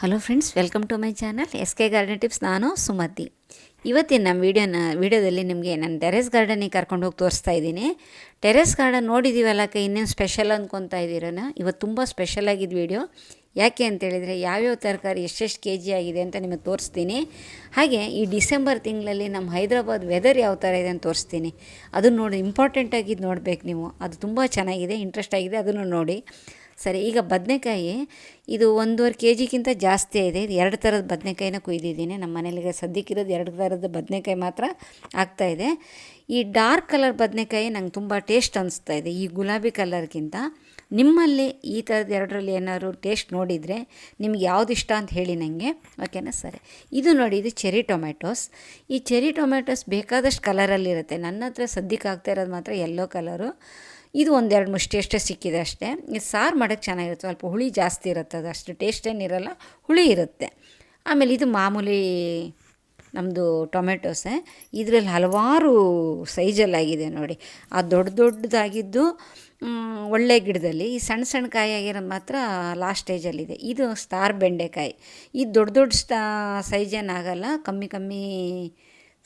Hello friends welcome to my channel S K garden tips ನಾನು ಸುಮತಿ. ಇವತ್ತಿನ ನಮ್ಮ ವೀಡಿಯೋನ ವೀಡಿಯೋದಲ್ಲಿ ನಿಮಗೆ ನನ್ನ ಟೆರೆಸ್ ಗಾರ್ಡನಿಗೆ ಕರ್ಕೊಂಡು ಹೋಗಿ ತೋರಿಸ್ತಾ ಇದ್ದೀನಿ. ಟೆರೆಸ್ ಗಾರ್ಡನ್ ನೋಡಿದ್ದೀವಲ್ಲ ಕೈ ಇನ್ನೇನು ಸ್ಪೆಷಲ್ ಅಂದ್ಕೊತ ಇದ್ದೀರನ ಇವತ್ತು ತುಂಬ ಸ್ಪೆಷಲ್ ಆಗಿದ್ದು ವೀಡಿಯೋ ಯಾಕೆ ಅಂತೇಳಿದರೆ ಯಾವ್ಯಾವ ತರಕಾರಿ ಎಷ್ಟೆಷ್ಟು ಕೆ ಜಿ ಆಗಿದೆ ಅಂತ ನಿಮಗೆ ತೋರಿಸ್ತೀನಿ. ಹಾಗೆ ಈ ಡಿಸೆಂಬರ್ ತಿಂಗಳಲ್ಲಿ ನಮ್ಮ ಹೈದ್ರಾಬಾದ್ ವೆದರ್ ಯಾವ ಥರ ಇದೆ ಅಂತ ತೋರಿಸ್ತೀನಿ. ಅದನ್ನು ನೋಡಿ ಇಂಪಾರ್ಟೆಂಟಾಗಿದ್ದು ನೋಡ್ಬೇಕು ನೀವು. ಅದು ತುಂಬ ಚೆನ್ನಾಗಿದೆ ಇಂಟ್ರೆಸ್ಟ್ ಆಗಿದೆ, ಅದನ್ನು ನೋಡಿ. ಸರಿ, ಈಗ ಬದನೆಕಾಯಿ ಇದು ಒಂದೂವರೆ ಕೆ ಜಿಗಿಂತ ಜಾಸ್ತಿ ಇದೆ. ಇದು ಎರಡು ಥರದ ಬದನೆಕಾಯಿನ ಕುಯ್ದಿದ್ದೀನಿ. ನಮ್ಮ ಮನೇಲಿಗೆ ಸದ್ಯಕ್ಕಿರೋದು ಎರಡು ಥರದ ಬದನೆಕಾಯಿ ಮಾತ್ರ ಆಗ್ತಾಯಿದೆ ಈ ಡಾರ್ಕ್ ಕಲರ್ ಬದನೆಕಾಯಿ ನಂಗೆ ತುಂಬ ಟೇಸ್ಟ್ ಅನಿಸ್ತಾ ಇದೆ. ಈ ಗುಲಾಬಿ ಕಲರ್ಗಿಂತ ನಿಮ್ಮಲ್ಲಿ ಈ ಥರದ ಎರಡರಲ್ಲಿ ಏನಾದ್ರು ಟೇಸ್ಟ್ ನೋಡಿದರೆ ನಿಮ್ಗೆ ಯಾವ್ದು ಇಷ್ಟ ಅಂತ ಹೇಳಿ ನನಗೆ ಓಕೆನಾ ಸರಿ. ಇದು ನೋಡಿ, ಇದು ಚೆರಿ ಟೊಮೆಟೊಸ್ ಈ ಚೆರಿ ಟೊಮೆಟೊಸ್ ಬೇಕಾದಷ್ಟು ಕಲರಲ್ಲಿರುತ್ತೆ. ನನ್ನ ಹತ್ರ ಸದ್ಯಕ್ಕೆ ಆಗ್ತಾ ಇರೋದು ಮಾತ್ರ ಯೆಲ್ಲೋ ಕಲರು. ಇದು ಒಂದೆರಡು ಮುಷ್ಟಿ ಅಷ್ಟೇ ಸಿಕ್ಕಿದೆ ಅಷ್ಟೇ. ಇದು ಸಾರು ಮಾಡೋಕ್ಕೆ ಚೆನ್ನಾಗಿರುತ್ತೆ. ಸ್ವಲ್ಪ ಹುಳಿ ಜಾಸ್ತಿ ಇರುತ್ತೆ ಅದು. ಅಷ್ಟು ಟೇಸ್ಟ್ ಏನಿರಲ್ಲ ಹುಳಿ ಇರುತ್ತೆ. ಆಮೇಲೆ ಇದು ಮಾಮೂಲಿ ನಮ್ಮದು ಟೊಮೆಟೊಸೆ. ಇದರಲ್ಲಿ ಹಲವಾರು ಸೈಜಲ್ಲಾಗಿದೆ ನೋಡಿ. ಆ ದೊಡ್ಡ ದೊಡ್ಡದಾಗಿದ್ದು ಒಳ್ಳೆ ಗಿಡದಲ್ಲಿ, ಈ ಸಣ್ಣ ಸಣ್ಣ ಕಾಯಿ ಆಗಿರೋದು ಮಾತ್ರ ಲಾಸ್ಟ್ ಸ್ಟೇಜಲ್ಲಿದೆ ಇದು ಸ್ಟಾರ್ ಬೆಂಡೆಕಾಯಿ. ಈ ದೊಡ್ಡ ದೊಡ್ಡ ಸ್ಟಾ ಸೈಜೇನಾಗಲ್ಲ ಕಮ್ಮಿ ಕಮ್ಮಿ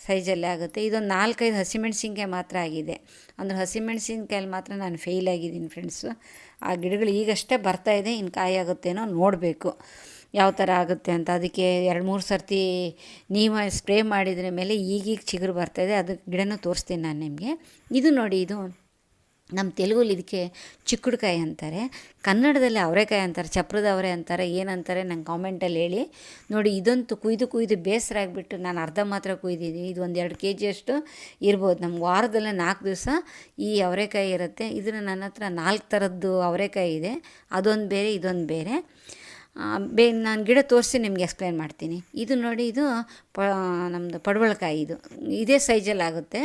ಸೈಜಲ್ಲೇ ಆಗುತ್ತೆ. ಇದೊಂದು ನಾಲ್ಕೈದು ಹಸಿಮೆಣಸಿನ್ಕಾಯಿ ಮಾತ್ರ ಆಗಿದೆ. ಅಂದರೆ ಹಸಿಮೆಣಸಿನ್ಕಾಯಲ್ಲಿ ಮಾತ್ರ ನಾನು ಫೇಲ್ ಆಗಿದ್ದೀನಿ ಫ್ರೆಂಡ್ಸು ಆ ಗಿಡಗಳು ಈಗಷ್ಟೇ ಬರ್ತಾಯಿದೆ ಇನ್ನು ಕಾಯಿ ಆಗುತ್ತೇನೋ ನೋಡಬೇಕು. ಯಾವ ಥರ ಆಗುತ್ತೆ ಅಂತ. ಅದಕ್ಕೆ ಎರಡು ಮೂರು ಸರ್ತಿ ನೀವು ಸ್ಪ್ರೇ ಮಾಡಿದ್ರ ಮೇಲೆ ಈಗೀಗ ಚಿಗುರು ಬರ್ತಾಯಿದೆ ಅದು ಗಿಡನೂ ತೋರಿಸ್ತೀನಿ ನಾನು ನಿಮಗೆ. ಇದು ನೋಡಿ, ಇದು ನಮ್ಮ ತೆಲುಗಲ್ಲಿ ಇದಕ್ಕೆ ಚಿಕ್ಕುಡ್ಕಾಯಿ ಅಂತಾರೆ. ಕನ್ನಡದಲ್ಲಿ ಅವರೆಕಾಯಿ ಅಂತಾರೆ, ಚಪ್ರದ ಅವರೆ ಅಂತಾರೆ, ಏನಂತಾರೆ ನಂಗೆ ಕಾಮೆಂಟಲ್ಲಿ ಹೇಳಿ. ನೋಡಿ, ಇದಂತೂ ಕುಯ್ದು ಕುಯ್ದು ಬೇಸರ ಆಗಿಬಿಟ್ಟು ನಾನು ಅರ್ಧ ಮಾತ್ರ ಕುಯ್ದಿದ್ದೀನಿ. ಇದು ಒಂದು ಎರಡು ಕೆ ಜಿಯಷ್ಟು ಇರ್ಬೋದು. ನಮ್ಮ ವಾರದಲ್ಲೇ ನಾಲ್ಕು ದಿವಸ ಈ ಅವರೆಕಾಯಿ ಇರುತ್ತೆ. ಇದನ್ನು ನನ್ನ ಹತ್ರ ನಾಲ್ಕು ಥರದ್ದು ಅವರೆಕಾಯಿ ಇದೆ. ಅದೊಂದು ಬೇರೆ, ಇದೊಂದು ಬೇರೆ. ಬೇ, ನಾನು ಗಿಡ ತೋರಿಸಿ ನಿಮಗೆ ಎಕ್ಸ್ಪ್ಲೇನ್ ಮಾಡ್ತೀನಿ. ಇದು ನೋಡಿ, ಇದು ಪ ನಮ್ಮದು ಪಡವಳಕಾಯಿ ಇದು. ಇದೇ ಸೈಜಲ್ಲಿ ಆಗುತ್ತೆ.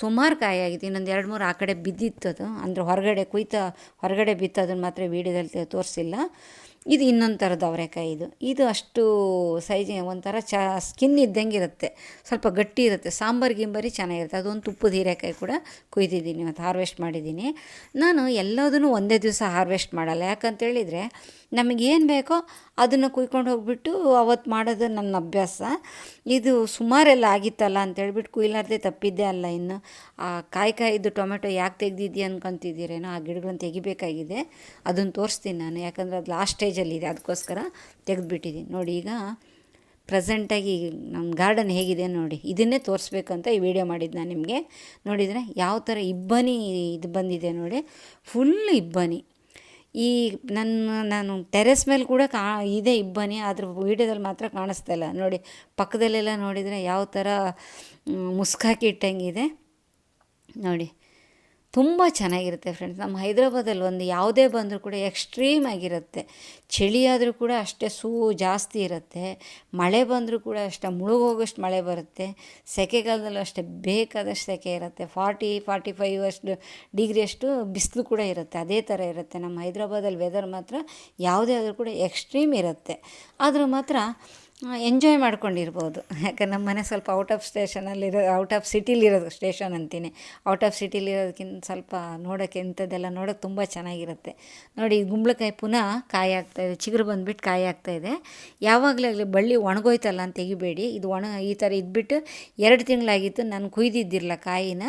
ಸುಮಾರು ಕಾಯಿ ಆಗಿದೆ. ಇನ್ನೊಂದು ಎರಡು ಮೂರು ಆ ಕಡೆ ಬಿದ್ದಿತ್ತು ಅದು. ಅಂದರೆ ಹೊರಗಡೆ ಕುಯ್ತಾ, ಹೊರಗಡೆ ಬಿತ್ತು, ಅದನ್ನು ಮಾತ್ರ ವೀಡಿಯೋದಲ್ಲಿ ತೋರಿಸಿಲ್ಲ. ಇದು ಇನ್ನೊಂದು ಥರದ ಅವರೆಕಾಯಿ ಇದು. ಇದು ಅಷ್ಟು ಸೈಜ್ ಒಂಥರ ಚ ಸ್ಕಿನ್ ಇದ್ದಂಗೆ ಇರುತ್ತೆ. ಸ್ವಲ್ಪ ಗಟ್ಟಿ ಇರುತ್ತೆ. ಸಾಂಬಾರು, ಗಿಂಬರಿ ಚೆನ್ನಾಗಿರುತ್ತೆ. ಅದೊಂದು ತುಪ್ಪದ ಹೀರೆಕಾಯಿ ಕೂಡ ಕುಯ್ದಿದ್ದೀನಿ. ಮತ್ತು ಹಾರ್ವೆಸ್ಟ್ ಮಾಡಿದ್ದೀನಿ. ನಾನು ಎಲ್ಲದನ್ನು ಒಂದೇ ದಿವಸ ಹಾರ್ವೆಸ್ಟ್ ಮಾಡಲ್ಲ. ಯಾಕಂತೇಳಿದರೆ ನಮಗೇನು ಬೇಕೋ ಅದನ್ನು ಕುಯ್ಕೊಂಡು ಹೋಗ್ಬಿಟ್ಟು ಅವತ್ತು ಮಾಡೋದು ನನ್ನ ಅಭ್ಯಾಸ. ಇದು ಸುಮಾರೆಲ್ಲ ಆಗಿತ್ತಲ್ಲ ಅಂತೇಳ್ಬಿಟ್ಟು ಕುಯ್ಲಾರ್ದೆ ತಪ್ಪಿದ್ದೆ ಅಲ್ಲ ಇನ್ನು. ಆ ಕಾಯಿ ಕಾಯಿದ್ದು ಟೊಮೆಟೊ ಯಾಕೆ ತೆಗ್ದಿದ್ದೀಯ ಅನ್ಕೊತಿದ್ದೀರೇನೋ ಆ ಗಿಡಗಳನ್ನು ತೆಗಿಬೇಕಾಗಿದೆ. ಅದನ್ನು ತೋರಿಸ್ತೀನಿ ನಾನು. ಯಾಕಂದರೆ ಅದು ಲಾಸ್ಟ್ ಸ್ಟೇಜಲ್ಲಿದೆ, ಅದಕ್ಕೋಸ್ಕರ ತೆಗೆದುಬಿಟ್ಟಿದ್ದೀನಿ. ನೋಡಿ ಈಗ ಪ್ರೆಸೆಂಟಾಗಿ ನಮ್ಮ ಗಾರ್ಡನ್ ಹೇಗಿದೆ ನೋಡಿ. ಇದನ್ನೇ ತೋರಿಸ್ಬೇಕಂತ ಈ ವಿಡಿಯೋ ಮಾಡಿದ್ದು ನಾನು ನಿಮಗೆ. ನೋಡಿದರೆ ಯಾವ ಥರ ಇಬ್ಬನಿ ಇದು ಬಂದಿದೆ ನೋಡಿ. ಫುಲ್ ಇಬ್ಬನಿ. ಈ ನನ್ನ, ನಾನು ಟೆರೆಸ್ ಮೇಲೆ ಕೂಡ ಕಾ, ಇದೆ ಇಬ್ಬನಿ ಅದ್ರ ವೀಡಿಯೋದಲ್ಲಿ ಮಾತ್ರ ಕಾಣಿಸ್ತಾ ಇಲ್ಲ. ನೋಡಿ, ಪಕ್ಕದಲ್ಲೆಲ್ಲ ನೋಡಿದರೆ ಯಾವ ಥರ ಮುಸ್ಕಾಕಿ ಇಟ್ಟಂಗಿದೆ. ನೋಡಿ. ತುಂಬ ಚೆನ್ನಾಗಿರುತ್ತೆ ಫ್ರೆಂಡ್ಸ್ ನಮ್ಮ ಹೈದ್ರಾಬಾದಲ್ಲಿ ಒಂದು ಯಾವುದೇ ಬಂದರೂ ಕೂಡ ಎಕ್ಸ್ಟ್ರೀಮ್ ಆಗಿರುತ್ತೆ. ಚಳಿ ಆದರೂ ಕೂಡ ಅಷ್ಟೇ ಸೂ ಜಾಸ್ತಿ ಇರುತ್ತೆ. ಮಳೆ ಬಂದರೂ ಕೂಡ ಅಷ್ಟೇ ಮುಳುಗೋಗೋಷ್ಟು ಮಳೆ ಬರುತ್ತೆ. ಸೆಕೆಗಾಲದಲ್ಲೂ ಅಷ್ಟೇ ಬೇಕಾದಷ್ಟು ಸೆಕೆ ಇರುತ್ತೆ. ಫಾರ್ಟಿ ಫಾರ್ಟಿ ಫೈವ್ ಅಷ್ಟು ಡಿಗ್ರಿಯಷ್ಟು ಬಿಸಿಲು ಕೂಡ ಇರುತ್ತೆ. ಅದೇ ಥರ ಇರುತ್ತೆ. ನಮ್ಮ ಹೈದ್ರಾಬಾದಲ್ಲಿ ವೆದರ್ ಮಾತ್ರ ಯಾವುದೇ ಆದರೂ ಕೂಡ ಎಕ್ಸ್ಟ್ರೀಮ್ ಇರುತ್ತೆ. ಆದರೂ ಮಾತ್ರ ಎಂಜಾಯ್ ಮಾಡ್ಕೊಂಡಿರ್ಬೋದು. ಯಾಕಂದ್ರೆ ನಮ್ಮ ಮನೆ ಸ್ವಲ್ಪ ಔಟ್ ಆಫ್ ಸ್ಟೇಷನಲ್ಲಿರೋ ಔಟ್ ಆಫ್ ಸಿಟಿಲಿರೋದು ಸ್ಟೇಷನ್ ಅಂತೀನಿ. ಔಟ್ ಆಫ್ ಸಿಟಿಲಿರೋದಕ್ಕಿಂತ ಸ್ವಲ್ಪ ನೋಡೋಕ್ಕೆ ಇಂಥದ್ದೆಲ್ಲ ನೋಡೋಕ್ಕೆ ತುಂಬ ಚೆನ್ನಾಗಿರುತ್ತೆ. ನೋಡಿ ಗುಂಬಳಕಾಯಿ ಪುನಃ ಕಾಯಿ ಆಗ್ತಾಯಿದೆ ಚಿಗುರು ಬಂದುಬಿಟ್ಟು ಕಾಯಿ ಆಗ್ತಾಯಿದೆ ಯಾವಾಗಲೇ ಆಗಲಿ ಬಳ್ಳಿ ಒಣಗೋಯ್ತಲ್ಲ ಅಂತ ತೆಗಿಬೇಡಿ. ಇದು ಒಣ, ಈ ಥರ ಇದ್ಬಿಟ್ಟು ಎರಡು ತಿಂಗಳಾಗಿತ್ತು ನಾನು ಕುಯ್ದಿದ್ದಿರಲ್ಲ ಕಾಯಿನ.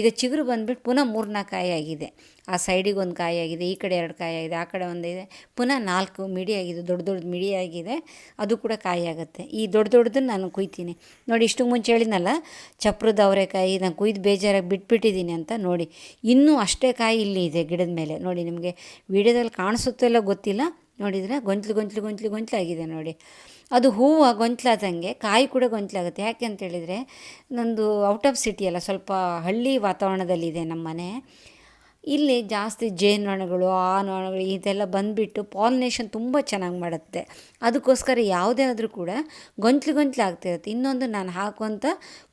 ಈಗ ಚಿಗುರು ಬಂದುಬಿಟ್ಟು ಪುನಃ ಮೂರ್ನಾಲ್ಕು ಕಾಯಿ ಆಗಿದೆ. ಆ ಸೈಡಿಗೆ ಒಂದು ಕಾಯಿ ಆಗಿದೆ, ಈ ಕಡೆ ಎರಡು ಕಾಯಿ ಆಗಿದೆ, ಆ ಕಡೆ ಒಂದಿದೆ ಪುನಃ ನಾಲ್ಕು ಮಿಡಿ ಆಗಿದೆ, ದೊಡ್ಡ ದೊಡ್ಡ ಮಿಡಿ ಆಗಿದೆ, ಅದು ಕೂಡ ಕಾಯಿ ಆಗುತ್ತೆ. ಈ ದೊಡ್ಡ ದೊಡ್ಡದನ್ನು ನಾನು ಕುಯ್ತೀನಿ. ನೋಡಿ, ಇಷ್ಟು ಮುಂಚೆ ಹೇಳಿದ್ನಲ್ಲ ಚಪ್ರದ ಅವರೆಕಾಯಿ ನಾನು ಕುಯ್ದು ಬೇಜಾರಾಗಿ ಬಿಟ್ಬಿಟ್ಟಿದ್ದೀನಿ ಅಂತ ನೋಡಿ. ಇನ್ನೂ ಅಷ್ಟೇ ಕಾಯಿ ಇಲ್ಲಿ ಇದೆ ಗಿಡದ ಮೇಲೆ. ನೋಡಿ, ನಿಮಗೆ ವಿಡಿಯೋದಲ್ಲಿ ಕಾಣಿಸುತ್ತೋ ಗೊತ್ತಿಲ್ಲ. ನೋಡಿದರೆ ಗೊಂಚಲು ಗೊಂಚಲು ಗೊಂಚಲು ಗೊಂಚಲಾಗಿದೆ ನೋಡಿ. ಅದು ಹೂವು ಗೊಂಚಲಾದಂಗೆ ಕಾಯಿ ಕೂಡ ಗೊಂಚಲಾಗುತ್ತೆ ಯಾಕೆ ಅಂತೇಳಿದರೆ ನಂದು ಔಟ್ ಆಫ್ ಸಿಟಿ ಅಲ್ಲ, ಸ್ವಲ್ಪ ಹಳ್ಳಿ ವಾತಾವರಣದಲ್ಲಿದೆ ನಮ್ಮ ಮನೆ. ಇಲ್ಲಿ ಜಾಸ್ತಿ ಜೇನುನೊಣಗಳು ಆ ನೊಣಗಳು ಇದೆಲ್ಲ ಬಂದುಬಿಟ್ಟು ಪಾಲಿನೇಷನ್ ತುಂಬ ಚೆನ್ನಾಗಿ ಮಾಡುತ್ತೆ. ಅದಕ್ಕೋಸ್ಕರ ಯಾವುದೇ ಆದರೂ ಕೂಡ ಗೊಂಚಲು ಗೊಂಚಲು ಆಗ್ತಿರುತ್ತೆ ಇನ್ನೊಂದು ನಾನು ಹಾಕುವಂಥ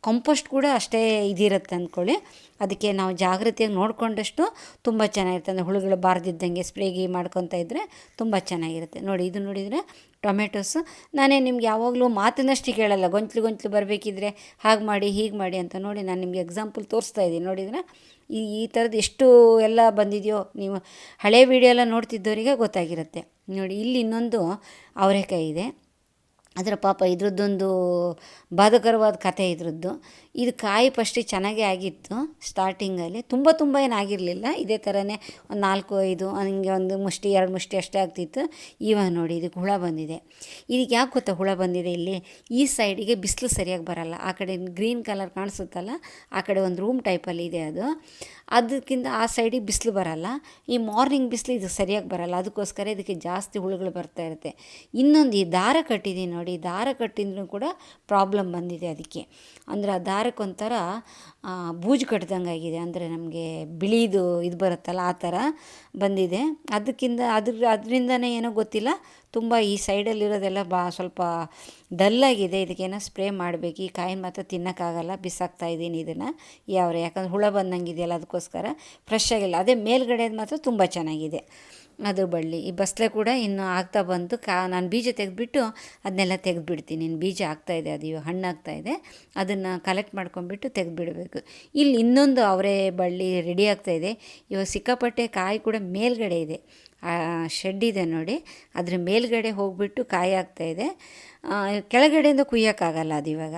ಕಂಪೋಸ್ಟ್ ಕೂಡ ಅಷ್ಟೇ ಇದಿರುತ್ತೆ ಅಂದ್ಕೊಳ್ಳಿ. ಅದಕ್ಕೆ ನಾವು ಜಾಗೃತಿಯಾಗಿ ನೋಡಿಕೊಂಡಷ್ಟು ತುಂಬ ಚೆನ್ನಾಗಿರುತ್ತೆ. ಅಂದರೆ ಹುಳುಗಳು ಬಾರ್ದಿದ್ದಂಗೆ ಸ್ಪ್ರೇಗಿ ಮಾಡ್ಕೊತಾ ಇದ್ದರೆ ತುಂಬ ಚೆನ್ನಾಗಿರುತ್ತೆ. ನೋಡಿ, ಇದು ನೋಡಿದರೆ ಟೊಮೆಟೊಸು ನಾನೇ ನಿಮ್ಗೆ ಯಾವಾಗಲೂ ಮಾತಿನಷ್ಟು ಕೇಳಲ್ಲ. ಗೊಂಚಲು ಗೊಂಚಲು ಬರಬೇಕಿದ್ರೆ ಹಾಗೆ ಮಾಡಿ, ಹೀಗೆ ಮಾಡಿ ಅಂತ ನೋಡಿ ನಾನು ನಿಮಗೆ ಎಕ್ಸಾಂಪಲ್ ತೋರಿಸ್ತಾ ಇದ್ದೀನಿ. ನೋಡಿದರೆ ಈ ಈ ಥರದ್ದು ಎಷ್ಟು ಎಲ್ಲ ಬಂದಿದೆಯೋ ನೀವು ಹಳೆ ವಿಡಿಯೋ ಎಲ್ಲ ನೋಡ್ತಿದ್ದವರಿಗೆ ಗೊತ್ತಾಗಿರುತ್ತೆ. ನೋಡಿ, ಇಲ್ಲಿ ಇನ್ನೊಂದು ಅವರೆಕಾಯಿ ಇದೆ. ಅದರ ಪಾಪ ಇದ್ರದ್ದೊಂದು ಬಾಧಕರವಾದ ಕಥೆ ಇದ್ರದ್ದು. ಇದು ಕಾಯಿ ಫಸ್ಟಿಗೆ ಚೆನ್ನಾಗೇ ಆಗಿತ್ತು ಸ್ಟಾರ್ಟಿಂಗಲ್ಲಿ ತುಂಬ ತುಂಬ ಏನು ಆಗಿರಲಿಲ್ಲ ಇದೇ ಥರನೇ ಒಂದು ನಾಲ್ಕು, ಐದು, ಹಂಗೆ ಒಂದು ಮುಷ್ಟಿ, ಎರಡು ಮುಷ್ಟಿ ಅಷ್ಟೇ ಆಗ್ತಿತ್ತು. ಇವಾಗ ನೋಡಿ, ಇದಕ್ಕೆ ಹುಳ ಬಂದಿದೆ. ಇದಕ್ಕೆ ಯಾಕೆ ಗೊತ್ತಾ ಹುಳ ಬಂದಿದೆ ಇಲ್ಲಿ? ಈ ಸೈಡಿಗೆ ಬಿಸಿಲು ಸರಿಯಾಗಿ ಬರಲ್ಲ. ಆ ಕಡೆ ಗ್ರೀನ್ ಕಲರ್ ಕಾಣಿಸುತ್ತಲ್ಲ, ಆ ಕಡೆ ಒಂದು ರೂಮ್ ಟೈಪಲ್ಲಿ ಇದೆ ಅದು. ಅದಕ್ಕಿಂತ ಆ ಸೈಡಿಗೆ ಬಿಸಿಲು ಬರಲ್ಲ. ಈ ಮಾರ್ನಿಂಗ್ ಬಿಸಿಲು ಇದು ಸರಿಯಾಗಿ ಬರಲ್ಲ. ಅದಕ್ಕೋಸ್ಕರ ಇದಕ್ಕೆ ಜಾಸ್ತಿ ಹುಳುಗಳು ಬರ್ತಾ ಇರುತ್ತೆ. ಇನ್ನೊಂದು ಈ ದಾರ ಕಟ್ಟಿದ್ದೀನಿ ನೋಡಿ. ದಾರ ಕಟ್ಟಿದ್ರೂ ಕೂಡ ಪ್ರಾಬ್ಲಮ್ ಬಂದಿದೆ ಅದಕ್ಕೆ. ಅಂದರೆ ಆ ದಾರಕ್ಕೊಂಥರ ಬೂಜು ಕಟ್ಟಿದಂಗೆ ಆಗಿದೆ. ಅಂದರೆ ನಮಗೆ ಬಿಳಿದು ಇದು ಬರುತ್ತಲ್ಲ, ಆ ಥರ ಬಂದಿದೆ. ಅದಕ್ಕಿಂತ ಅದ್ರ, ಅದರಿಂದನೇ ಏನೋ ಗೊತ್ತಿಲ್ಲ. ತುಂಬ ಈ ಸೈಡಲ್ಲಿರೋದೆಲ್ಲ ಬಾ, ಸ್ವಲ್ಪ ಡಲ್ಲಾಗಿದೆ. ಇದಕ್ಕೇನೋ ಸ್ಪ್ರೇ ಮಾಡಬೇಕು. ಈ ಕಾಯಿನ ಮಾತ್ರ ತಿನ್ನೋಕ್ಕಾಗಲ್ಲ. ಬಿಸಾಕ್ತಾ ಇದ್ದೀನಿ ಇದನ್ನು. ಯಾವ ಯಾಕಂದ್ರೆ ಹುಳ ಬಂದಂಗಿದೆಯಲ್ಲ ಅದಕ್ಕೋಸ್ಕರ. ಫ್ರೆಶ್ ಆಗಿಲ್ಲ. ಅದೇ ಮೇಲ್ಗಡೆದು ಮಾತ್ರ ತುಂಬ ಚೆನ್ನಾಗಿದೆ. ಅದು ಬಳ್ಳಿ. ಈ ಬಸಳೆ ಕೂಡ ಇನ್ನು ಆಗ್ತಾ ಬಂತು ಕಾ, ನಾನು ಬೀಜ ತೆಗೆದ್ಬಿಟ್ಟು ಅದನ್ನೆಲ್ಲ ತೆಗೆದ್ಬಿಡ್ತೀನಿ. ಇನ್ನು ಬೀಜ ಆಗ್ತಾಯಿದೆ ಅದು ಇವಾಗ ಹಣ್ಣಾಗ್ತಾ ಇದೆ, ಅದನ್ನು ಕಲೆಕ್ಟ್ ಮಾಡ್ಕೊಂಡ್ಬಿಟ್ಟು ತೆಗೆದ್ಬಿಡಬೇಕು. ಇಲ್ಲಿ ಇನ್ನೊಂದು ಅವರೇ ಬಳ್ಳಿ ರೆಡಿ ಆಗ್ತಾ ಇದೆ. ಇವಾಗ ಸಿಕ್ಕಾಪಟ್ಟೆ ಕಾಯಿ ಕೂಡ ಮೇಲ್ಗಡೆ ಇದೆ. ಶೆಡ್ ಇದೆ ನೋಡಿ. ಅದ್ರ ಮೇಲ್ಗಡೆ ಹೋಗಿಬಿಟ್ಟು ಕಾಯಿ ಆಗ್ತಾಯಿದೆ ಕೆಳಗಡೆಯಿಂದ ಕುಯ್ಯೋಕ್ಕಾಗಲ್ಲ ಅದು ಇವಾಗ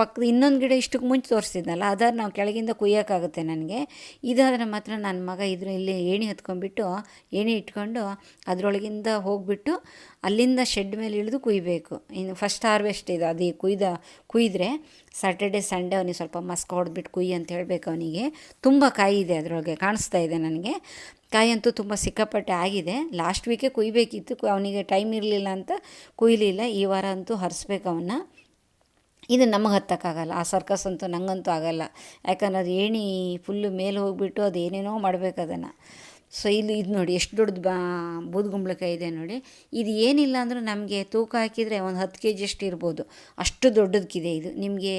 ಪಕ್ಕದ ಇನ್ನೊಂದು ಗಿಡ ಇಷ್ಟಕ್ಕೆ ಮುಂಚೆ ತೋರಿಸಿದ್ನಲ್ಲ ಅದಾದ್ರೆ ನಾವು ಕೆಳಗಿಂದ ಕುಯ್ಯೋಕ್ಕಾಗುತ್ತೆ ನನಗೆ. ಇದಾದರೆ ಮಾತ್ರ ನನ್ನ ಮಗ ಇದ್ರ ಇಲ್ಲಿ ಏಣಿ ಹತ್ಕೊಂಡ್ಬಿಟ್ಟು, ಏಣಿ ಇಟ್ಕೊಂಡು ಅದರೊಳಗಿಂದ ಹೋಗಿಬಿಟ್ಟು ಅಲ್ಲಿಂದ ಶೆಡ್ ಮೇಲೆ ಇಳಿದು ಕುಯ್ಬೇಕು. ಇನ್ನು ಫಸ್ಟ್ ಹಾರ್ವೆಸ್ಟ್ ಇದು, ಅದು ಕುಯ್ದ, ಕುಯ್ದರೆ ಸ್ಯಾಟರ್ಡೆ ಸಂಡೇ ಅವನಿಗೆ ಸ್ವಲ್ಪ ಮಸ್ಕ ಹೊಡೆದ್ಬಿಟ್ಟು ಕುಯ್ಯಿ ಅಂತ ಹೇಳಬೇಕು ಅವನಿಗೆ. ತುಂಬ ಕಾಯಿ ಇದೆ ಅದರೊಳಗೆ, ಕಾಣಿಸ್ತಾ ಇದೆ ನನಗೆ. ಅಂತೂ ತುಂಬ ಸಿಕ್ಕಾಪಟ್ಟೆ ಆಗಿದೆ. ಲಾಸ್ಟ್ ವೀಕೆ ಕುಯ್ಬೇಕಿತ್ತು ಅವನಿಗೆ ಟೈಮ್ ಇರಲಿಲ್ಲ ಅಂತ ಕುಯ್ಲಿಲ್ಲ. ಈ ವಾರ ಅಂತೂ ಹರಿಸ್ಬೇಕು ಅವನ್ನ ಇದು ನಮಗೆ ಹತ್ತಕ್ಕಾಗಲ್ಲ. ಆ ಸರ್ಕಸ್ ಅಂತೂ ನನಗಂತೂ ಆಗಲ್ಲ. ಯಾಕಂದ್ರೆ ಅದು ಏಣಿ ಫುಲ್ಲು ಮೇಲೆ ಹೋಗಿಬಿಟ್ಟು ಅದು ಏನೇನೋ ಮಾಡ್ಬೇಕು ಅದನ್ನು. ಸೊ ಇಲ್ಲಿ ಇದು ನೋಡಿ, ಎಷ್ಟು ದೊಡ್ಡದು ಬಾ ಬೂದುಗುಂಬಳಕಾಯಿ ಇದೆ ನೋಡಿ. ಇದು ಏನಿಲ್ಲ ಅಂದರೂ ನಮಗೆ ತೂಕ ಹಾಕಿದರೆ ಒಂದು ಹತ್ತು ಕೆ ಜಿ ಅಷ್ಟು ಇರ್ಬೋದು. ಅಷ್ಟು ದೊಡ್ಡದಕ್ಕಿದೆ ಇದು. ನಿಮಗೆ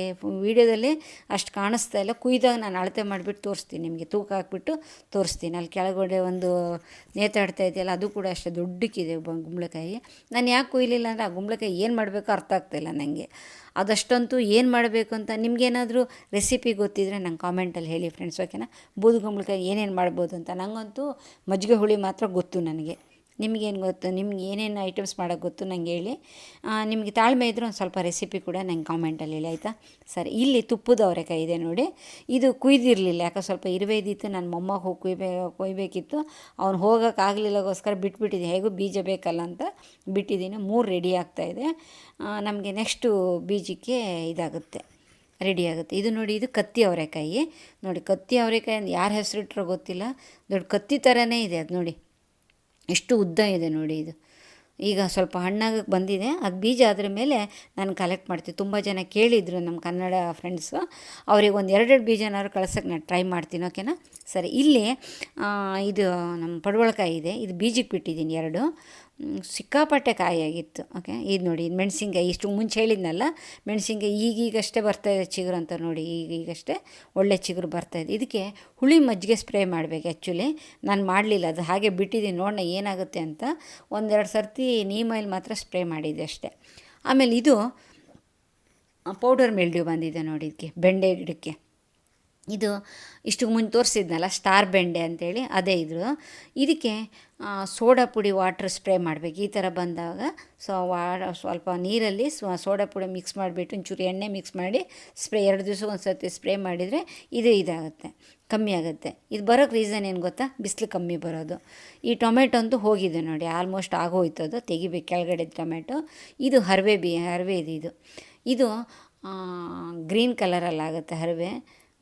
ವಿಡಿಯೋದಲ್ಲಿ ಅಷ್ಟು ಕಾಣಿಸ್ತಾ ಇಲ್ಲ. ಕುಯ್ದಾಗ ನಾನು ಅಳತೆ ಮಾಡಿಬಿಟ್ಟು ತೋರಿಸ್ತೀನಿ. ನಿಮಗೆ ತೂಕ ಹಾಕ್ಬಿಟ್ಟು ತೋರಿಸ್ತೀನಿ. ಅಲ್ಲಿ ಕೆಳಗಡೆ ಒಂದು ನೇತಾಡ್ತಾ ಇದೆಯಲ್ಲ, ಅದು ಕೂಡ ಅಷ್ಟೇ ದೊಡ್ಡಕ್ಕಿದೆ ಗುಂಬಳಕಾಯಿ. ನಾನು ಯಾಕೆ ಕುಯ್ಲಿಲ್ಲ ಅಂದರೆ ಆ ಗುಂಬಳಕಾಯಿ ಏನು ಮಾಡಬೇಕು ಅರ್ಥ ಆಗ್ತಾಯಿಲ್ಲ ನನಗೆ ಅದಷ್ಟಂತೂ ಏನು ಮಾಡಬೇಕು ಅಂತ ನಿಮಗೇನಾದರೂ ರೆಸಿಪಿ ಗೊತ್ತಿದ್ದರೆ ನಂಗೆ ಕಾಮೆಂಟಲ್ಲಿ ಹೇಳಿ ಫ್ರೆಂಡ್ಸ್ ಓಕೆನಾ ಬೂದುಗುಂಬಳಕಾಯಿ ಏನೇನು ಮಾಡ್ಬೋದು ಅಂತ. ನನಗಂತೂ ಮಜ್ಜಿಗೆ ಹುಳಿ ಮಾತ್ರ ಗೊತ್ತು ನನಗೆ. ನಿಮಗೇನು ಗೊತ್ತು, ನಿಮ್ಗೆ ಏನೇನು ಐಟಮ್ಸ್ ಮಾಡೋಕ್ಕೆ ಗೊತ್ತು ನನಗೆ ಹೇಳಿ. ನಿಮಗೆ ತಾಳ್ಮೆ ಇದ್ದರೆ ಒಂದು ಸ್ವಲ್ಪ ರೆಸಿಪಿ ಕೂಡ ನಂಗೆ ಕಾಮೆಂಟಲ್ಲಿ ಹೇಳಿ, ಆಯಿತಾ? ಸರಿ, ಇಲ್ಲಿ ತುಪ್ಪದ ಅವರೆಕಾಯಿ ಇದೆ ನೋಡಿ. ಇದು ಕುಯ್ದಿರಲಿಲ್ಲ, ಯಾಕೆ ಸ್ವಲ್ಪ ಇರುವೆದಿತ್ತು ನನ್ನ ಮೊಮ್ಮಗ ಹೋಗಿ ಕುಯ್ಬೇ, ಕೊಯ್ಬೇಕಿತ್ತು. ಅವ್ನು ಹೋಗೋಕ್ಕಾಗಲಿಲ್ಲಗೋಸ್ಕರ ಬಿಟ್ಬಿಟ್ಟಿದ್ದೆ. ಹೇಗೂ ಬೀಜ ಬೇಕಲ್ಲ ಅಂತ ಬಿಟ್ಟಿದ್ದೀನಿ. ಮೂರು ರೆಡಿ ಆಗ್ತಾಯಿದೆ ನಮಗೆ ನೆಕ್ಸ್ಟು ಬೀಜಕ್ಕೆ ಇದಾಗುತ್ತೆ ರೆಡಿ ಆಗುತ್ತೆ. ಇದು ನೋಡಿ, ಇದು ಕತ್ತಿ ಅವರೆಕಾಯಿ. ನೋಡಿ, ಕತ್ತಿ ಅವರೆಕಾಯಿ ಯಾರು ಹೆಸರಿಟ್ರೋ ಗೊತ್ತಿಲ್ಲ. ದೊಡ್ಡ ಕತ್ತಿ ಥರನೇ ಇದೆ ಅದು ನೋಡಿ. ಎಷ್ಟು ಉದ್ದ ಇದೆ ನೋಡಿ ಇದು. ಈಗ ಸ್ವಲ್ಪ ಹಣ್ಣಾಗಕ್ಕೆ ಬಂದಿದೆ. ಅದು ಬೀಜ ಅದರ ಮೇಲೆ ನಾನು ಕಲೆಕ್ಟ್ ಮಾಡ್ತೀನಿ. ತುಂಬ ಜನ ಕೇಳಿದರು ನಮ್ಮ ಕನ್ನಡ ಫ್ರೆಂಡ್ಸು ಅವ್ರಿಗೆ ಒಂದು ಎರಡೆರಡು ಬೀಜನಾದ್ರು ಕಳ್ಸೋಕ್ಕೆ ನಾನು ಟ್ರೈ ಮಾಡ್ತೀನಿ ಓಕೆನಾ ಸರಿ, ಇಲ್ಲಿ ಇದು ನಮ್ಮ ಪಡವಳಕಾಯಿ ಇದೆ. ಇದು ಬೀಜಕ್ಕೆ ಬಿಟ್ಟಿದ್ದೀನಿ ಎರಡು. ಸಿಕ್ಕಾಪಟ್ಟೆ ಕಾಯಿಯಾಗಿತ್ತು ಓಕೆ ಇದು ನೋಡಿ, ಇದು ಮೆಣಸಿನ್ಕಾಯಿ, ಇಷ್ಟು ಮುಂಚೆ ಹೇಳಿದ್ನಲ್ಲ, ಮೆಣಸಿನ್ಕಾಯಿ ಈಗೀಗಷ್ಟೇ ಬರ್ತಾಯಿದೆ ಚಿಗುರು ಅಂತ ನೋಡಿ, ಈಗೀಗಷ್ಟೇ ಒಳ್ಳೆ ಚಿಗುರು ಬರ್ತಾಯಿದೆ ಇದಕ್ಕೆ ಹುಳಿ ಮಜ್ಜಿಗೆ ಸ್ಪ್ರೇ ಮಾಡಬೇಕು ಆ್ಯಕ್ಚುಲಿ ನಾನು ಮಾಡಲಿಲ್ಲ, ಅದು ಹಾಗೆ ಬಿಟ್ಟಿದ್ದೀನಿ ನೋಡೋಣ ಏನಾಗುತ್ತೆ ಅಂತ ಒಂದೆರಡು ಸರ್ತಿ ನೀಮ್ ಆಯಿಲ್ ಮಾತ್ರ ಸ್ಪ್ರೇ ಮಾಡಿದ್ದೆ ಅಷ್ಟೇ. ಆಮೇಲೆ ಇದು ಪೌಡರ್ ಮೆಲ್ಡ್ಯೂ ಬಂದಿದೆ ನೋಡಿ, ಇದಕ್ಕೆ, ಬೆಂಡೆ ಗಿಡಕ್ಕೆ. ಇದು ಇಷ್ಟು ಮುಂಚೆ ತೋರಿಸಿದ್ನಲ್ಲ, ಸ್ಟಾರ್ ಬೆಂಡೆ ಅಂತೇಳಿ, ಅದೇ ಇದ್ರು. ಇದಕ್ಕೆ ಸೋಡಾ ಪುಡಿ ವಾಟ್ರ್ ಸ್ಪ್ರೇ ಮಾಡಬೇಕು. ಈ ಥರ ಬಂದಾಗ, ಸೊ, ವಾ, ಸ್ವಲ್ಪ ನೀರಲ್ಲಿ ಸೋಡಾ ಪುಡಿ ಮಿಕ್ಸ್ ಮಾಡಿಬಿಟ್ಟು ಒಂಚೂರು ಎಣ್ಣೆ ಮಿಕ್ಸ್ ಮಾಡಿ, ಸ್ಪ್ರೇ, ಎರಡು ದಿವ್ಸಕ್ಕೆ ಒಂದು ಸರ್ತಿ ಸ್ಪ್ರೇ ಮಾಡಿದರೆ ಇದು ಇದಾಗುತ್ತೆ, ಕಮ್ಮಿ ಆಗುತ್ತೆ. ಇದು ಬರೋಕ್ಕೆ ರೀಸನ್ ಏನು ಗೊತ್ತಾ? ಬಿಸಿಲು ಕಮ್ಮಿ ಬರೋದು. ಈ ಟೊಮೆಟೊ ಅಂತೂ ಹೋಗಿದೆ ನೋಡಿ ಆಲ್ಮೋಸ್ಟ್ ಆಗೋಯ್ತು ಅದು, ತೆಗಿಬೇಕು, ಕೆಳಗಡೆ ಟೊಮೆಟೊ. ಇದು ಹರವೆ ಬಿ, ಹರವೆ ಇದು ಇದು. ಗ್ರೀನ್ ಕಲರಲ್ಲಾಗುತ್ತೆ ಹರವೆ.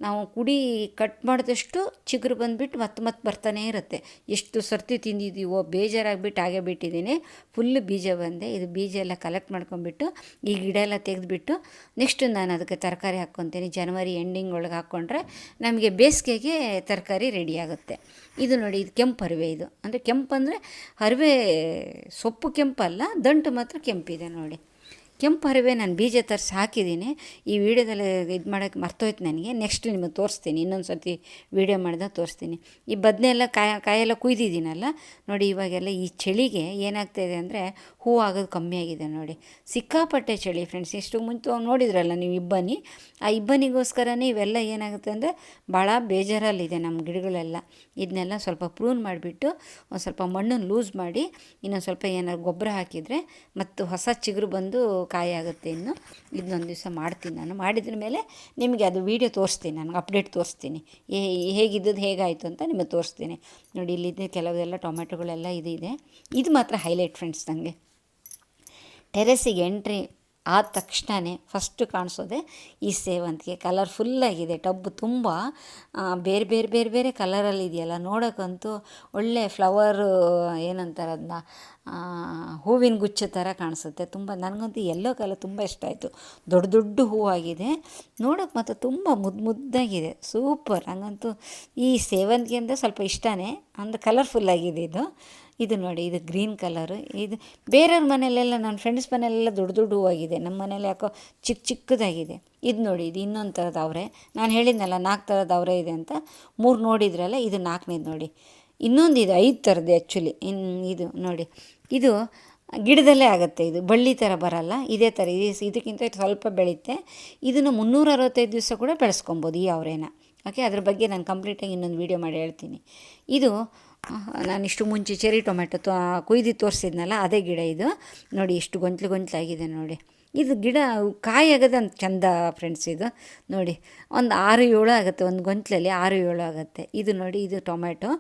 ನಾವು ಕುಡಿ ಕಟ್ ಮಾಡಿದಷ್ಟು ಚಿಗುರು ಬಂದುಬಿಟ್ಟು ಮತ್ತೆ ಮತ್ತೆ ಬರ್ತಾನೇ ಇರುತ್ತೆ. ಎಷ್ಟು ಸರ್ತಿ ತಿಂದಿದ್ದೀವೋ ಬೇಜಾರಾಗಿಬಿಟ್ಟು ಹಾಗೆ ಬಿಟ್ಟಿದ್ದೀನಿ. ಫುಲ್ ಬೀಜ ಬಂದೆ. ಇದು ಬೀಜ ಎಲ್ಲ ಕಲೆಕ್ಟ್ ಮಾಡ್ಕೊಂಬಿಟ್ಟು ಈ ಗಿಡ ಎಲ್ಲ ತೆಗೆದುಬಿಟ್ಟು ನೆಕ್ಸ್ಟ್ ನಾನು ಅದಕ್ಕೆ ತರಕಾರಿ ಹಾಕ್ಕೊತೀನಿ. ಜನವರಿ ಎಂಡಿಂಗ್ ಒಳಗೆ ಹಾಕ್ಕೊಂಡ್ರೆ ನಮಗೆ ಬೇಸಿಗೆಗೆ ತರಕಾರಿ ರೆಡಿ ಆಗುತ್ತೆ. ಇದು ನೋಡಿ, ಇದು ಕೆಂಪು ಹರಿವೆ ಇದು. ಅಂದರೆ ಕೆಂಪು ಅಂದರೆ ಹರಿವೆ ಸೊಪ್ಪು ಕೆಂಪಲ್ಲ, ದಂಟು ಮಾತ್ರ ಕೆಂಪಿದೆ ನೋಡಿ. ಕೆಂಪು ಹರಿವೆ ನಾನು ಬೀಜ ತರಿಸಿ ಹಾಕಿದ್ದೀನಿ. ಈ ವಿಡಿಯೋದಲ್ಲಿ ಇದು ಮಾಡೋಕ್ಕೆ ಮರ್ತೋಯ್ತು ನನಗೆ. ನೆಕ್ಸ್ಟ್ ನಿಮಗೆ ತೋರಿಸ್ತೀನಿ. ಇನ್ನೊಂದು ಸರ್ತಿ ವೀಡಿಯೋ ಮಾಡಿದಾಗ ತೋರಿಸ್ತೀನಿ. ಈ ಬದನೆ ಎಲ್ಲ ಕಾಯಿ, ಕಾಯೆಲ್ಲ ಕುಯ್ದಿದ್ದೀನಲ್ಲ? ನೋಡಿ, ಇವಾಗೆಲ್ಲ ಈ ಚಳಿಗೆ ಏನಾಗ್ತಾಯಿದೆ ಅಂದರೆ ಹೂ ಆಗೋದು ಕಮ್ಮಿ ಆಗಿದೆ ನೋಡಿ. ಸಿಕ್ಕಾಪಟ್ಟೆ ಚಳಿ ಫ್ರೆಂಡ್ಸ್ ಎಷ್ಟು ಮುಂಚೆ ನೋಡಿದ್ರಲ್ಲ ನೀವು ಇಬ್ಬನಿ? ಆ ಇಬ್ಬನಿಗೋಸ್ಕರನೇ ಇವೆಲ್ಲ ಏನಾಗುತ್ತೆ ಅಂದರೆ ಭಾಳ ಬೇಜಾರಲ್ಲಿದೆ ನಮ್ಮ ಗಿಡಗಳೆಲ್ಲ. ಇದನ್ನೆಲ್ಲ ಸ್ವಲ್ಪ ಪ್ರೂನ್ ಮಾಡಿಬಿಟ್ಟು ಒಂದು ಸ್ವಲ್ಪ ಮಣ್ಣನ್ನು ಲೂಸ್ ಮಾಡಿ ಇನ್ನೊಂದು ಸ್ವಲ್ಪ ಏನಾದ್ರು ಗೊಬ್ಬರ ಹಾಕಿದರೆ ಮತ್ತು ಹೊಸ ಚಿಗುರು ಬಂದು ಕಾಯಿ ಆಗುತ್ತೆ ಇನ್ನು ಇದನ್ನೊಂದು ದಿವಸ ಮಾಡ್ತೀನಿ ನಾನು. ಮಾಡಿದ್ರ ಮೇಲೆ ನಿಮಗೆ ಅದು ವೀಡಿಯೋ ತೋರಿಸ್ತೀನಿ ನನಗೆ ಅಪ್ಡೇಟ್ ತೋರಿಸ್ತೀನಿ. ಹೇಗಿದ್ದದ್ದು ಹೇಗಾಯಿತು ಅಂತ ನಿಮಗೆ ತೋರಿಸ್ತೀನಿ. ನೋಡಿ, ಇಲ್ಲಿದ್ದ ಕೆಲವೆಲ್ಲ ಟೊಮೆಟೊಗಳೆಲ್ಲ ಇದಿದೆ ಇದು ಮಾತ್ರ ಹೈಲೈಟ್ ಫ್ರೆಂಡ್ಸ್ ನನಗೆ ಟೆರೆಸಿಗೆ ಎಂಟ್ರಿ ಆದ ತಕ್ಷಣವೇ ಫಸ್ಟು ಕಾಣಿಸೋದೆ ಈ ಸೇವಂತಿಗೆ. ಕಲರ್ಫುಲ್ಲಾಗಿದೆ ಟಬ್ ತುಂಬ ಬೇರೆ ಬೇರೆ ಬೇರೆ ಬೇರೆ ಕಲರಲ್ಲಿ ಇದೆಯಲ್ಲ, ನೋಡೋಕ್ಕಂತೂ ಒಳ್ಳೆ ಫ್ಲವರ್ ಏನಂತಾರೆ ಅದನ್ನ ಹೂವಿನ ಗುಚ್ಛ ಥರ ಕಾಣಿಸುತ್ತೆ. ತುಂಬ, ನನಗಂತೂ ಎಲ್ಲೋ ಕಲರ್ ತುಂಬ ಇಷ್ಟ ಆಯಿತು. ದೊಡ್ಡ ದೊಡ್ಡ ಹೂವಾಗಿದೆ ನೋಡೋಕೆ ಮಾತ್ರ ತುಂಬ ಮುದ್ದು ಮುದ್ದಾಗಿದೆ ಸೂಪರ್ ನನಗಂತೂ ಈ ಸೇವಂತಿಗೆ ಅಂದರೆ ಸ್ವಲ್ಪ ಇಷ್ಟನೇ, ಅಂದರೆ ಕಲರ್ಫುಲ್ಲಾಗಿದೆ ಇದು. ಇದು ನೋಡಿ, ಇದು ಗ್ರೀನ್ ಕಲರು. ಇದು ಬೇರೆಯವ್ರ ಮನೆಯಲ್ಲೆಲ್ಲ ನನ್ನ ಫ್ರೆಂಡ್ಸ್ ಮನೆಯಲ್ಲೆಲ್ಲ ದೊಡ್ಡ ದೊಡ್ಡ ಹೂವಾಗಿದೆ. ನಮ್ಮ ಮನೇಲಿ ಯಾಕೋ ಚಿಕ್ಕ ಚಿಕ್ಕದಾಗಿದೆ. ಇದು ನೋಡಿ, ಇದು ಇನ್ನೊಂದು ಥರದ ಅವರೆ. ನಾನು ಹೇಳಿದ್ನಲ್ಲ ನಾಲ್ಕು ಥರದ ಅವರೆ ಇದೆ ಅಂತ. ಮೂರು ನೋಡಿದ್ರಲ್ಲ, ಇದು ನಾಲ್ಕನೇದು ನೋಡಿ. ಇನ್ನೊಂದು ಇದು ಐದು ಥರದ್ದು ಆ್ಯಕ್ಚುಲಿ ಇನ್ನು ಇದು ನೋಡಿ, ಇದು ಗಿಡದಲ್ಲೇ ಆಗುತ್ತೆ ಇದು. ಬಳ್ಳಿ ಥರ ಬರಲ್ಲ. ಇದೇ ಥರ ಇದು ಇದಕ್ಕಿಂತ ಸ್ವಲ್ಪ ಬೆಳೆಯುತ್ತೆ ಇದನ್ನು ಮುನ್ನೂರ ಅರವತ್ತೈದು ದಿವಸ ಕೂಡ ಬೆಳೆಸ್ಕೊಬೋದು ಈ ಅವರೇನ. ಓಕೆ ಅದ್ರ ಬಗ್ಗೆ ನಾನು ಕಂಪ್ಲೀಟಾಗಿ ಇನ್ನೊಂದು ವೀಡಿಯೋ ಮಾಡಿ ಹೇಳ್ತೀನಿ. ಇದು ನಾನಿಷ್ಟು ಮುಂಚೆ ಚೆರಿ ಟೊಮೆಟೊ ತೋ ಕೊಯ್ದು ತೋರಿಸಿದ್ನಲ್ಲ, ಅದೇ ಗಿಡ ಇದು. ನೋಡಿ ಎಷ್ಟು ಗೊಂತ್ಲು ಗೊಂತ್ಲಾಗಿದೆ ನೋಡಿ. ಇದು ಗಿಡ, ಕಾಯಿ ಒಂದು ಚಂದ ಫ್ರೆಂಡ್ಸ್ ಇದು. ನೋಡಿ, ಒಂದು ಆರು ಏಳು ಆಗುತ್ತೆ, ಒಂದು ಗೊಂತಲಲ್ಲಿ ಆರು ಏಳು ಆಗುತ್ತೆ. ಇದು ನೋಡಿ, ಇದು ಟೊಮೆಟೊ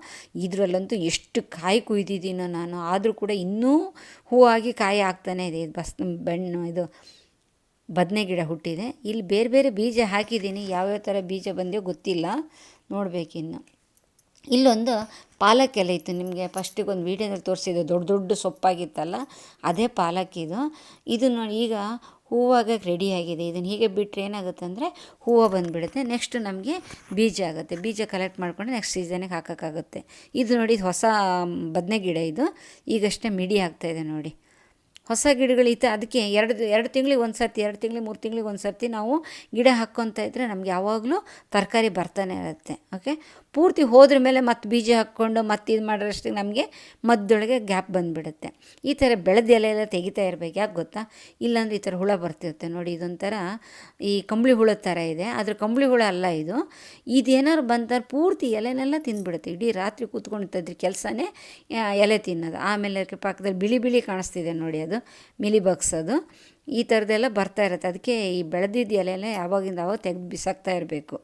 ಇದರಲ್ಲಂತೂ ಎಷ್ಟು ಕಾಯಿ ಕುಯ್ದಿದ್ದೀನೋ ನಾನು. ಆದರೂ ಕೂಡ ಇನ್ನೂ ಹೂವಾಗಿ ಕಾಯಿ ಆಗ್ತಾನೆ ಇದೆ. ಇದು ಬಸ್, ಬೆಣ್ಣು, ಇದು ಬದನೆ ಗಿಡ ಹುಟ್ಟಿದೆ. ಇಲ್ಲಿ ಬೇರೆ ಬೇರೆ ಬೀಜ ಹಾಕಿದ್ದೀನಿ. ಯಾವ್ಯಾವ ಥರ ಬೀಜ ಬಂದೆಯೋ ಗೊತ್ತಿಲ್ಲ. ನೋಡಬೇಕಿನ್ನು. ಇಲ್ಲೊಂದು ಪಾಲಕ್ ಎಲೆ ಇತ್ತು. ನಿಮಗೆ ಫಸ್ಟಿಗೆ ಒಂದು ವೀಡಿಯೋದಲ್ಲಿ ತೋರಿಸಿದ್ದು ದೊಡ್ಡ ದೊಡ್ಡ ಸೊಪ್ಪಾಗಿತ್ತಲ್ಲ? ಅದೇ ಪಾಲಕ್ ಇದು. ಇದು ನೋಡಿ ಈಗ ಹೂವಾಗಕ್ಕೆ ರೆಡಿಯಾಗಿದೆ ಇದನ್ನು ಹೀಗೆ ಬಿಟ್ಟರೆ ಏನಾಗುತ್ತೆ ಅಂದರೆ ಹೂವು ಬಂದುಬಿಡುತ್ತೆ. ನೆಕ್ಸ್ಟ್ ನಮಗೆ ಬೀಜ ಆಗುತ್ತೆ. ಬೀಜ ಕಲೆಕ್ಟ್ ಮಾಡಿಕೊಂಡು ನೆಕ್ಸ್ಟ್ ಸೀಸನಿಗೆ ಹಾಕೋಕ್ಕಾಗುತ್ತೆ. ಇದು ನೋಡಿ ಹೊಸ ಬದನೆ ಗಿಡ ಇದು. ಈಗಷ್ಟೇ ಮಿಡಿ ಆಗ್ತಾಯಿದೆ ನೋಡಿ. ಹೊಸ ಗಿಡಗಳಿತ್ತು ಅದಕ್ಕೆ ಎರಡು ಎರಡು ತಿಂಗಳಿಗೆ ಒಂದು ಸರ್ತಿ, ಎರಡು ತಿಂಗಳಿಗೆ ಮೂರು ತಿಂಗಳಿಗೆ ಒಂದು ಸರ್ತಿ ನಾವು ಗಿಡ ಹಾಕ್ಕೊತ ಇದ್ದರೆ ನಮ್ಗೆ ಯಾವಾಗಲೂ ತರಕಾರಿ ಬರ್ತಾನೆ ಇರುತ್ತೆ ಓಕೆ ಪೂರ್ತಿ ಹೋದ್ರ ಮೇಲೆ ಮತ್ತೆ ಬೀಜ ಹಾಕ್ಕೊಂಡು ಮತ್ತೆ ಇದು ಮಾಡೋಷ್ಟಕ್ಕೆ ನಮಗೆ ಮದ್ದೊಳಗೆ ಗ್ಯಾಪ್ ಬಂದುಬಿಡುತ್ತೆ. ಈ ಥರ ಬೆಳೆದ ಎಲೆ ಎಲ್ಲ ತೆಗಿತಾ ಇರಬೇಕು, ಯಾಕೆ ಗೊತ್ತಾ? ಇಲ್ಲಾಂದ್ರೆ ಈ ಥರ ಹುಳ ಬರ್ತಿರುತ್ತೆ ನೋಡಿ, ಇದೊಂಥರ ಈ ಕಂಬಳಿ ಹುಳದ ಥರ ಇದೆ. ಆದರೆ ಕಂಬಳಿ ಹುಳ ಅಲ್ಲ ಇದು. ಇದೇನಾದ್ರು ಬಂತಾರೆ ಪೂರ್ತಿ ಎಲೆನೆಲ್ಲ ತಿಂದುಬಿಡುತ್ತೆ. ಇಡೀ ರಾತ್ರಿ ಕೂತ್ಕೊಂಡಿದ್ದದ್ರ ಕೆಲಸನೇ ಎಲೆ ತಿನ್ನೋದು. ಆಮೇಲೆ ಅದಕ್ಕೆ ಪಕ್ಕದಲ್ಲಿ ಬಿಳಿ ಬಿಳಿ ಕಾಣಿಸ್ತಿದೆ ನೋಡಿ ಅದು, ಮಿಲಿ ಬಗ್ಸೋದು ಈ ಥರದ್ದೆಲ್ಲ ಬರ್ತಾ ಇರುತ್ತೆ. ಅದಕ್ಕೆ ಈ ಬೆಳೆದಿದ್ದ ಎಲೆಲ್ಲ ಯಾವಾಗಿಂದ ಅವಾಗ ತೆಗೆದು ಬಿಸಾಕ್ತಾ ಇರಬೇಕು.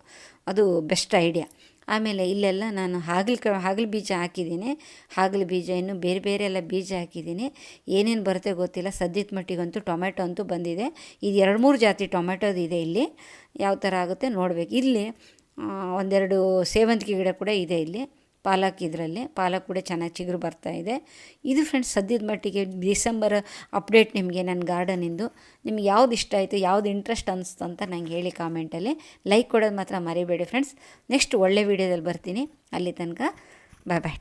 ಅದು ಬೆಸ್ಟ್ ಐಡಿಯಾ. ಆಮೇಲೆ ಇಲ್ಲೆಲ್ಲ ನಾನು ಹಾಗಲ ಕ, ಹಾಗಲ ಬೀಜ ಹಾಕಿದ್ದೀನಿ. ಹಾಗಲ ಬೀಜ ಇನ್ನು ಬೇರೆ ಬೇರೆ ಎಲ್ಲ ಬೀಜ ಹಾಕಿದ್ದೀನಿ. ಏನೇನು ಬರುತ್ತೆ ಗೊತ್ತಿಲ್ಲ. ಸದ್ಯದ ಮಟ್ಟಿಗಂತೂ ಟೊಮೆಟೊ ಅಂತೂ ಬಂದಿದೆ. ಇದು ಎರಡು ಮೂರು ಜಾತಿ ಟೊಮೆಟೊದು ಇದೆ ಇಲ್ಲಿ. ಯಾವ ಥರ ಆಗುತ್ತೆ ನೋಡಬೇಕು. ಇಲ್ಲಿ ಒಂದೆರಡು ಸೇವಂತಿಗೆ ಗಿಡ ಕೂಡ ಇದೆ ಇಲ್ಲಿ. ಪಾಲಕ್ ಇದರಲ್ಲಿ. ಪಾಲಕ್ ಕೂಡ ಚೆನ್ನಾಗಿ ಚಿಗುರು ಬರ್ತಾ ಇದೆ. ಇದು ಫ್ರೆಂಡ್ಸ್ ಸದ್ಯದ ಮಟ್ಟಿಗೆ ಡಿಸೆಂಬರ್ ಅಪ್ಡೇಟ್ ನಿಮಗೆ ನನ್ನ ಗಾರ್ಡನಿಂದು ನಿಮ್ಗೆ ಯಾವ್ದು ಇಷ್ಟ ಆಯಿತು, ಯಾವ್ದು ಇಂಟ್ರೆಸ್ಟ್ ಅನಿಸ್ತು ಅಂತ ನಂಗೆ ಹೇಳಿ ಕಾಮೆಂಟಲ್ಲಿ ಲೈಕ್ ಕೊಡೋದು ಮಾತ್ರ ಮರಿಬೇಡಿ ಫ್ರೆಂಡ್ಸ್ ನೆಕ್ಸ್ಟ್ ಒಳ್ಳೆ ವೀಡಿಯೋದಲ್ಲಿ ಬರ್ತೀನಿ. ಅಲ್ಲಿ ತನಕ ಬಾಯ್ ಬಾಯ್